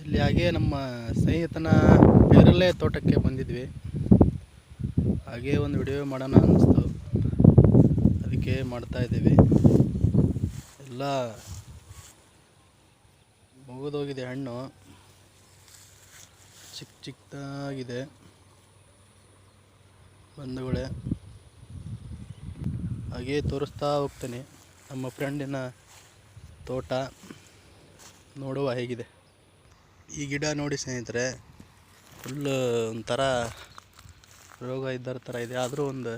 ಇಲ್ಲಿ ಹಾಗೆ ನಮ್ಮ ಸ್ನೇಹಿತನ ಬೇರಲ್ಲೇ ತೋಟಕ್ಕೆ ಬಂದಿದ್ವಿ. ಹಾಗೆ ಒಂದು ವಿಡಿಯೋ ಮಾಡೋಣ ಅನ್ನಿಸ್ತು. ಅದಕ್ಕೆ ಮಾಡ್ತಾ ಇದ್ದೀವಿ. ಎಲ್ಲ ಮುಗಿದೋಗಿದೆ ಹಣ್ಣು. ಚಿಕ್ಕ ಚಿಕ್ಕದಾಗಿದೆ ಬಂಧುಗಳೇ ಹಾಗೆ ತೋರಿಸ್ತಾ ಹೋಗ್ತೀನಿ. ನಮ್ಮ ಫ್ರೆಂಡಿನ ತೋಟ. ನೋಡುವ ಹೇಗಿದೆ. ಈ ಗಿಡ ನೋಡಿ ಸ್ನೇಹಿತರೆ ಫುಲ್ ಒಂಥರ ರೋಗ ಇದ್ದರ ಥರ ಇದೆ. ಆದರೂ ಒಂದು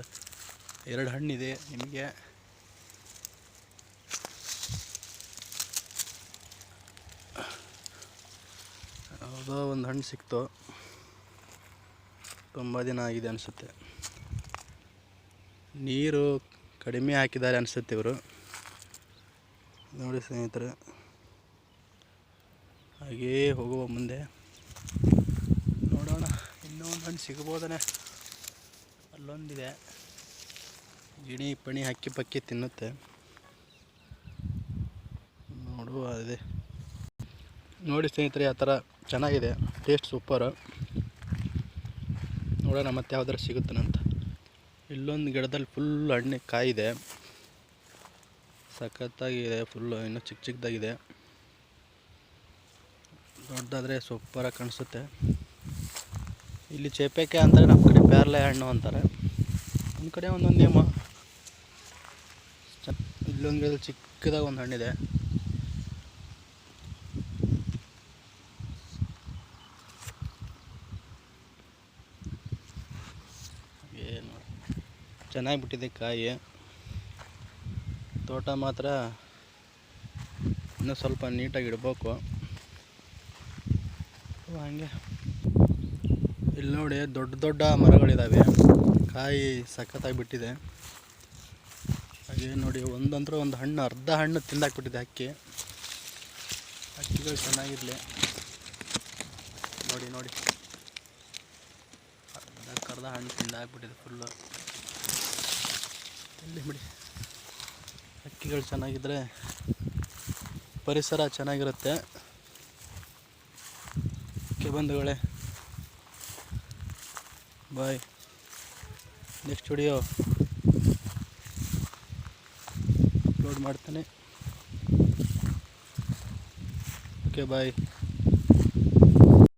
ಎರಡು ಹಣ್ಣಿದೆ ನಿಮಗೆ. ಯಾವುದೋ ಒಂದು ಹಣ್ಣು ಸಿಕ್ತು. ತುಂಬ ದಿನ ಆಗಿದೆ ಅನಿಸುತ್ತೆ. ನೀರು ಕಡಿಮೆ ಹಾಕಿದ್ದಾರೆ ಅನಿಸುತ್ತೆ ಇವರು. ನೋಡಿ ಸ್ನೇಹಿತರೆ. ಹಾಗೇ ಹೋಗುವ ಮುಂದೆ. ನೋಡೋಣ, ಇನ್ನೂ ಒಂದು ಹಣ್ಣು ಸಿಗ್ಬೋದನೆ? ಅಲ್ಲೊಂದಿದೆ. ಗಿಣಿ ಪಣಿ ಹಕ್ಕಿ ಪಕ್ಕಿ ತಿನ್ನುತ್ತೆ. ನೋಡುವ ಅದೇ. ನೋಡಿ ಸ್ನೇಹಿತರೆ, ಆ ಥರ ಚೆನ್ನಾಗಿದೆ. Taste super. ನೋಡೋಣ ಮತ್ತೆ ಯಾವ್ದಾರು ಸಿಗುತ್ತಾನಂತ ಇಲ್ಲೊಂದು ಗಿಡದಲ್ಲಿ ಫುಲ್ ಹಣ್ಣು ಕಾಯಿದೆ. ಸಖತ್ತಾಗಿದೆ ಫುಲ್ಲು ಇನ್ನೂ ಚಿಕ್ಕ ಚಿಕ್ಕದಾಗಿದೆ ದೊಡ್ಡದಾದರೆ ಸೂಪರಾಗಿ ಕಾಣಿಸುತ್ತೆ. ಇಲ್ಲಿ ಚೇಪೆಕಾಯಿ ಅಂತಾರೆ ನಮ್ಮ ಕಡೆ ಪ್ಯಾರ್ಲೆ ಹಣ್ಣು ಅಂತಾರೆ. ನಮ್ಮ ಕಡೆ ಒಂದೊಂದು ನೇಮ. ಇಲ್ಲೊಂದು ಗಿಡದಲ್ಲಿ ಚಿಕ್ಕದಾಗಿ ಒಂದು ಹಣ್ಣಿದೆ. ಏನು? ಚೆನ್ನಾಗಿ ಬಿಟ್ಟಿದೆ ಕಾಯಿ. ತೋಟ ಮಾತ್ರ ಇನ್ನೂ ಸ್ವಲ್ಪ ನೀಟಾಗಿ ಇಡಬೇಕು. ಹಂಗೆ. ಇಲ್ಲಿ ನೋಡಿ ದೊಡ್ಡ ದೊಡ್ಡ ಮರಗಳಿದ್ದಾವೆ ಕಾಯಿ ಸಖತ್ತಾಗಿ ಬಿಟ್ಟಿದೆ. ಹಾಗೆ ನೋಡಿ ಒಂದಂದ್ರೆ ಒಂದು ಹಣ್ಣು, ಅರ್ಧ ಹಣ್ಣು ತಿಂದಾಕ್ಬಿಟ್ಟಿದೆ ಅಕ್ಕಿ. ಅಕ್ಕಿಗಳು ಚೆನ್ನಾಗಿರಲಿ. ನೋಡಿ ನೋಡಿ. ಅರ್ಧ ಹಣ್ಣು ತಿಂದಾಕ್ಬಿಟ್ಟಿದೆ ಫುಲ್ಲು ಇಲ್ಲಿ ಬಿಡಿ. ಅಕ್ಕಿಗಳು ಚೆನ್ನಾಗಿದ್ದರೆ ಪರಿಸರ ಚೆನ್ನಾಗಿರುತ್ತೆ. ಬಂಧುಗಳೇ. ಬಾಯ್. ನೆಕ್ಸ್ಟ್ ವಿಡಿಯೋ ಅಪ್ಲೋಡ್ ಮಾಡ್ತೇನೆ. Okay bye